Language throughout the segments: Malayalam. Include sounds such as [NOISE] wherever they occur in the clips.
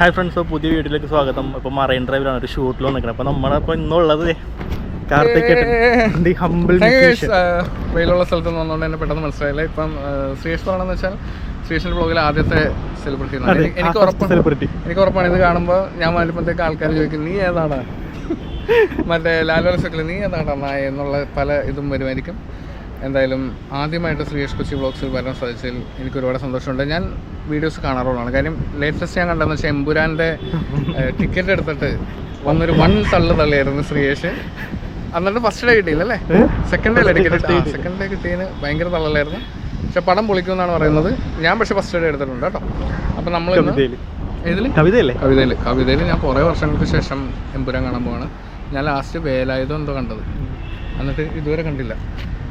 ഹായ് ഫ്രണ്ട്സ് പുതിയ വീട്ടിലേക്ക് സ്വാഗതം. ഇപ്പോൾ മറൈൻ ഡ്രൈവിലാണ് ഒരു ഷൂട്ടിൽ വന്നിരിക്കുന്നത് അപ്പോൾ നമ്മളിപ്പോൾ ഇന്നുള്ളത് കാർത്തിക് ഹംബിൾ വെയിലുള്ള സ്ഥലത്ത് നിന്ന് വന്നുകൊണ്ട് തന്നെ പെട്ടെന്ന് മനസ്സിലായില്ല? ഇപ്പം ശ്രീഷ് പറയണമെന്ന് വെച്ചാൽ ശ്രീഷിന്റെ ബ്ലോഗിൽ ആദ്യത്തെ സെലിബ്രിറ്റി എനിക്ക് ഉറപ്പാണ്. എനിക്ക് ഉറപ്പാണ്. ഇത് കാണുമ്പോൾ ഞാൻ വരുമ്പോഴത്തേക്ക് ആൾക്കാർ ചോദിക്കും നീ ഏതാണ് [LAUGHS] മറ്റേ ലാലോല സെക്കിൽ നീ ഏതാണ് നായ? എന്നുള്ള പല ഇതും വരുമായിരിക്കും. എന്തായാലും ആദ്യമായിട്ട് ശ്രീയേഷ് കൊച്ചി ബ്ലോഗ്സിൽ വരാൻ സാധിച്ചതിൽ എനിക്ക് ഒരുപാട് സന്തോഷമുണ്ട്. ഞാൻ വീഡിയോസ് കാണാറുള്ളതാണ്. കാര്യം ലേറ്റസ്റ്റ് ഞാൻ കണ്ടതെന്ന് വെച്ചാൽ എമ്പുരാന്റെ ടിക്കറ്റ് എടുത്തിട്ട് വന്നൊരു വൺ തള്ളു തള്ളിയായിരുന്നു ശ്രീയേഷ്. അന്നിട്ട് ഫസ്റ്റ് ഡേ കിട്ടിയില്ല അല്ലേ? Second day ticket second day കിട്ടിയതിന് ഭയങ്കര തള്ളലായിരുന്നു. പക്ഷെ പടം പൊളിക്കുമെന്നാണ് പറയുന്നത്. ഞാൻ പക്ഷെ ഫസ്റ്റ് ഡേ എടുത്തിട്ടുണ്ട് കേട്ടോ. അപ്പം നമ്മൾ കവിതയല്ലേ കവിതയിൽ കവിതയിൽ ഞാൻ കുറേ വർഷങ്ങൾക്ക് ശേഷം എമ്പുരാൻ കാണാൻ പോവാണ്. ഞാൻ ലാസ്റ്റ് വേലായുധം എന്തോ കണ്ടത്. എന്നിട്ട് ഇതുവരെ കണ്ടില്ല.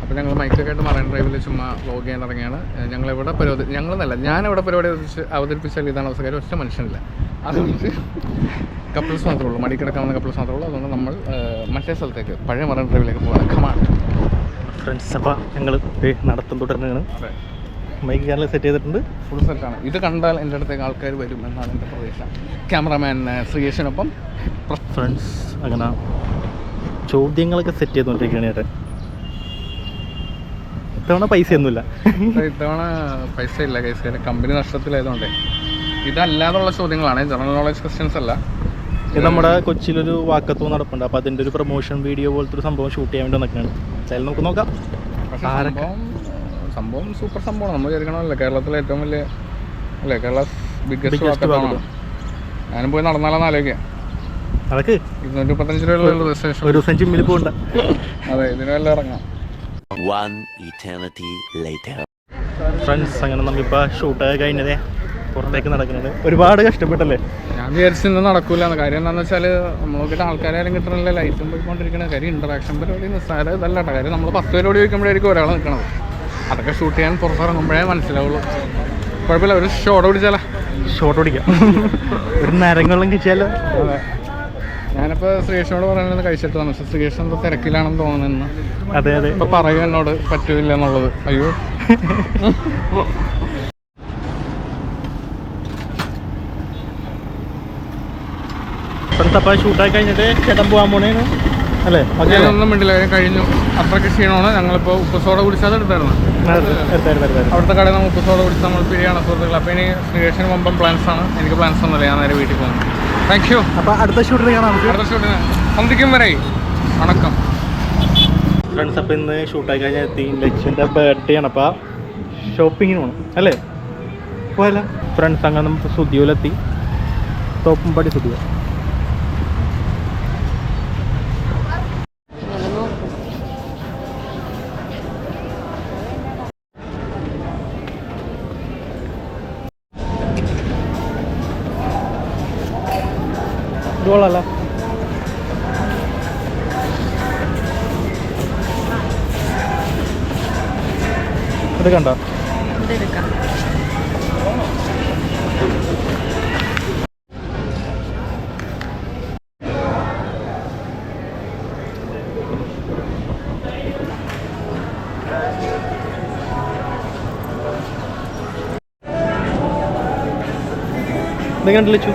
അപ്പോൾ ഞങ്ങൾ മൈക്കൊക്കെ ആയിട്ട് മറൈൻ ഡ്രൈവിൽ ചുമ്മാ വ്ലോഗ് ചെയ്യാൻ ഇറങ്ങിയാണ് ഞങ്ങൾ എവിടെ പരിപാടി ഞങ്ങളെന്നല്ല ഞാൻ എവിടെ പരിപാടി അവതരിച്ച് അവതരിപ്പിച്ചാൽ ഇതാണ് അവസ്ഥ. ഒറ്റ മനുഷ്യനില്ല. അതുകൊണ്ട് കപ്പിൾസ് മാത്രമേ ഉള്ളൂ. മടി കിടക്കാൻ വന്ന കപ്പിൾസ് മാത്രമേ ഉള്ളൂ. അതുകൊണ്ട് നമ്മൾ മറ്റേ സ്ഥലത്തേക്ക് പഴയ മറൈൻ ഡ്രൈവിലേക്ക് പോകാൻ കമാണ് ഫ്രണ്ട്സ് അപ്പോൾ ഞങ്ങൾ നടത്തും തുടരുന്നതാണ് മൈക്ക് ചാനൽ സെറ്റ് ചെയ്തിട്ടുണ്ട്. ഫുൾ സെറ്റാണ് ഇത് കണ്ടാൽ എന്റെ അടുത്തേക്ക് ആൾക്കാർ വരും എന്നാണ് എന്റെ പ്രതീക്ഷ. ക്യാമറമാൻ ശ്രീയേഷനൊപ്പം ഫ്രണ്ട്സ് അങ്ങനെ ചോദ്യങ്ങളൊക്കെ സെറ്റ് ചെയ്തുകൊണ്ടിരിക്കുകയാണ് ചേട്ടൻ ഇത്തവണ പൈസ ഒന്നുമില്ല ഇത്തവണ പൈസ ഇല്ല കേസ് കമ്പനി നഷ്ടത്തിലായതുകൊണ്ടേ. ഇതല്ലാതുള്ള ചോദ്യങ്ങളാണ്. ജനറൽ നോളജ് ക്വസ്റ്റ്യൻസ് അല്ല. ഇത് നമ്മുടെ കൊച്ചിയിലൊരു വാക്കത്തോ നടപ്പുണ്ട്. അപ്പോൾ അതിന്റെ ഒരു പ്രൊമോഷൻ വീഡിയോ പോലത്തെ ഒരു സംഭവം ഷൂട്ട് ചെയ്യാൻ വേണ്ടി നിൽക്കുകയാണ് എന്തായാലും നമുക്ക് നോക്കാം. സംഭവം സൂപ്പർ സംഭവമാണ്. നമ്മൾ വിചാരിക്കണമല്ലോ കേരളത്തിലെ ഏറ്റവും വലിയ അല്ലേ കേരള ബിഗ്ഗസ്റ്റ് ഞാനും പോയി നടന്നാലെന്ന് ആലോചിക്കാം. അതൊക്കെ ഇരുന്നൂറ്റി മുപ്പത്തഞ്ച് രൂപയുള്ള രജിസ്ട്രേഷൻ ഒരു ദിവസം ജിമ്മിൽ പോകണ്ട അതെ ഇതിനെല്ലാം ഇറങ്ങാം. ഫ്രണ്ട്സ് അങ്ങനെ നമ്മളിപ്പോൾ ഷൂട്ടൊക്കെ കഴിഞ്ഞതേ. പുറത്തേക്ക് നടക്കുന്നത്. ഒരുപാട് കഷ്ടപ്പെട്ടല്ലേ? ഞാൻ വിചാരിച്ചു ഇന്ന് നടക്കൂല കാര്യം എന്താണെന്ന് വെച്ചാൽ നമ്മളൊക്കെ ആൾക്കാരും കിട്ടണില്ല? ലൈറ്റും പോയിക്കൊണ്ടിരിക്കണ. കാര്യം ഇന്ററാക്ഷൻ പരിപാടി നിസ്സാര ഇതല്ല കേട്ടോ കാര്യം നമ്മൾ പത്ത് പേരോട് ചോദിക്കുമ്പോഴായിരിക്കും ഒരാൾ നിൽക്കണത് അതൊക്കെ ഷൂട്ട് ചെയ്യാൻ പുറത്തിറങ്ങുമ്പോഴേ മനസ്സിലാവുള്ളൂ. കുഴപ്പമില്ല. ഒരു ഷോട്ട് പിടിച്ചാലോ ഷോട്ട് ഓടിക്കാം. ഒരു നരങ്ങെള്ളം കിട്ടിയാലോ? ഞാനിപ്പോൾ ശ്രീകൃഷ്ണനോട് പറയുന്നത് കഴിച്ചിട്ട് വന്നു പക്ഷേ ശ്രീകൃഷ്ണൻ എന്തോ തിരക്കിലാണെന്ന് തോന്നുന്നു. അതെ അതെ. ഇപ്പൊ പറയുക എന്നോട് പറ്റൂല എന്നുള്ളത്. അയ്യോ. ഞങ്ങളിപ്പോ അപ്പോൾ ഷൂട്ടായി കഴിഞ്ഞിട്ട് ചേട്ടൻ പോകാൻ പോണേನು അല്ലേ? ഓക്കെ. ഞാനൊന്നും മിണ്ടില്ല. കാര്യം കഴിഞ്ഞു. അത്രയ്ക്ക് ക്ഷീണമാണ്. ഞങ്ങളിപ്പോൾ ഉപ്പുസോട കുടിച്ചാൽ എടുത്തായിരുന്നു. അവിടുത്തെ കടയിൽ നമ്മൾ ഉപ്പസോട കുടിച്ച് നമ്മൾ പിരിയാണ് സുഹൃത്തുക്കൾ അപ്പോൾ ഇനി ശ്രീകൃഷ്ണന് മുമ്പം പ്ലാൻസ് ആണ്. എനിക്ക് പ്ലാൻസ് ഒന്നുമില്ല. ഞാൻ നേരെ വീട്ടിൽ പോകുന്നു താങ്ക് യു അപ്പോൾ അടുത്ത ഷൂട്ടിന് കാണാം അടുത്ത ഷൂട്ടിന്. സന്ധിക്കും വരെ. വണക്കം. ഫ്രണ്ട്സ് അപ്പോൾ ഇന്ന് ഷൂട്ടായി കഴിഞ്ഞാൽ എത്തി. ലക്ഷ്യന്റെ ബർത്ത്ഡേ ആണ്. അപ്പോൾ ഷോപ്പിങ്ങിന് പോകണം അല്ലേ? പോയല്ല. ഫ്രണ്ട്സ് അങ്ങനെ നമുക്ക് സുദിയോലെത്തി തോപ്പുംപടി സുദിയോ കൊള്ളാലോ ഇത് കണ്ടോ? ഇതെങ്ങനെ ലച്ചു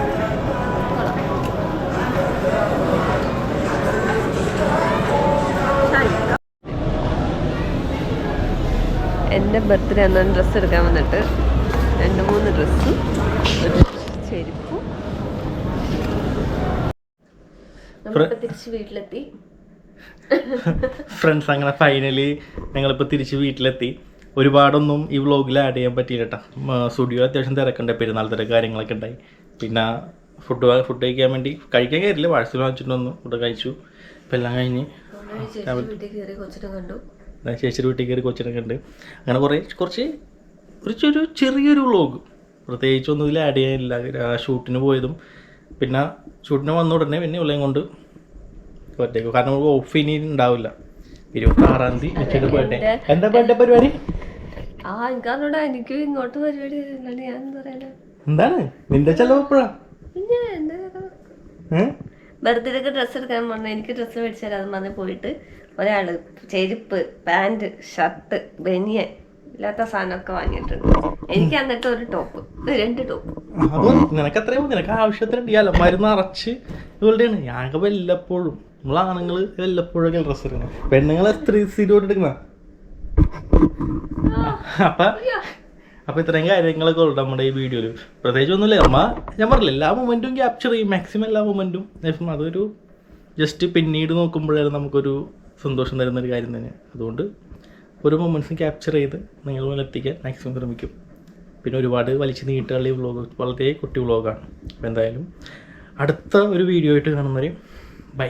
എന്റെ ബർത്ത്ഡേ അന്നാണ് ഡ്രസ്സ് എടുക്കാൻ വന്നിട്ട് രണ്ട് മൂന്ന് ഡ്രസ്സും ഒരു ചെരുപ്പും. നമ്മളിപ്പോൾ തിരിച്ച് വീട്ടിലെത്തി. ഫ്രണ്ട്സ് അങ്ങനെ ഫൈനലി ഞങ്ങളിപ്പോൾ തിരിച്ച് വീട്ടിലെത്തി. ഒരുപാടൊന്നും ഈ വ്ളോഗിൽ ആഡ് ചെയ്യാൻ പറ്റിയില്ല കേട്ടോ സ്റ്റുഡിയോ അത്യാവശ്യം തിരക്കുണ്ട്. പെരുന്നാൾ തിരക്ക് കാര്യങ്ങളൊക്കെ ഉണ്ടായി. പിന്നെ ഫുഡ് ഫുഡ് കഴിക്കാൻ വേണ്ടി കഴിക്കാൻ കയറില്ല വാഴ്സിൽ വാങ്ങിച്ചിട്ട് വന്നു ഫുഡ് കഴിച്ചു. ഇപ്പം എല്ലാം കഴിഞ്ഞ്. കണ്ടു. ചേച്ചിയുടെ വീട്ടിൽ കയറി കൊച്ചിനൊക്കെ ഉണ്ട് അങ്ങനെ കുറേ കുറച്ച് ഒരു ചെറിയൊരു വ്ളോഗ് പ്രത്യേകിച്ചൊന്നും ഇതിൽ ആഡ് ചെയ്യാനില്ല. ഷൂട്ടിന് പോയതും. പിന്നെ ഷൂട്ടിന് വന്ന ഉടനെ പിന്നെ ഉള്ളതും കൊണ്ട് ഒറ്റയ്ക്ക്. കാരണം ഓഫ് ഇനി ഉണ്ടാവില്ല. ഇരുപത്തി ആറാം തീയതി ബർത്ത്ഡേ എന്താ? ബർത്ത്ഡേ പരിപാടി? ആ എനിക്കറിഞ്ഞൂടാ എനിക്ക് ഇങ്ങോട്ട് പരിപാടി ഞാൻ എന്താണ്? നിന്റെ ചെലവ് എപ്പോഴാ? ബർത്ത്ഡേക്ക് ഡ്രസ്സ് എടുക്കാൻ പറഞ്ഞു. എനിക്ക് ഡ്രസ്സ് മേടിച്ചു അത് പറഞ്ഞ് പോയിട്ട് ഒരാൾ ചെരുപ്പ് പാന്റ് ഷർട്ട് ബനിയൻ ഇല്ലാത്ത സാധനമൊക്കെ വാങ്ങിയിട്ടുണ്ട്. എനിക്ക് എന്നിട്ട് ഒരു ടോപ്പ് രണ്ട് ടോപ്പ് അത് നിനക്ക് അത്രയും നിനക്ക് ആവശ്യത്തിന് ഈ അലമാരി നിറച്ച് ഇവളുടെയാണ് ഞങ്ങൾക്ക് വല്ലപ്പോഴും നമ്മൾ ആണുങ്ങൾ വല്ലപ്പോഴൊക്കെ ഡ്രസ്സ് എടുക്കണം. പെണ്ണുങ്ങൾ സ്ത്രീ സ്ഥിരമായിട്ട് എടുക്കുന്ന അപ്പൊ അപ്പൊ ഇത്രയും കാര്യങ്ങളൊക്കെ ഉള്ളു നമ്മുടെ ഈ വീഡിയോയിൽ പ്രത്യേകിച്ച് ഒന്നുമില്ല അമ്മ ഞാൻ പറഞ്ഞില്ല എല്ലാ മൊമെന്റും ക്യാപ്ചർ ചെയ്യും മാക്സിമം എല്ലാ മൊമെന്റും അതൊരു ജസ്റ്റ് പിന്നീട് നോക്കുമ്പോഴാണ് നമുക്കൊരു സന്തോഷം തരുന്ന ഒരു കാര്യം തന്നെ. അതുകൊണ്ട് ഓരോ മൊമെന്റ്സും ക്യാപ്ചർ ചെയ്ത് നിങ്ങൾ എത്തിക്കാൻ മാക്സിമം ശ്രമിക്കും. പിന്നെ ഒരുപാട് വലിച്ചു നീട്ടുകളി വ്ലോഗ് വളരെ കുട്ടി വ്ളോഗാണ് അപ്പോൾ എന്തായാലും അടുത്ത ഒരു വീഡിയോ ആയിട്ട് കാണുന്നവരെയും ബൈ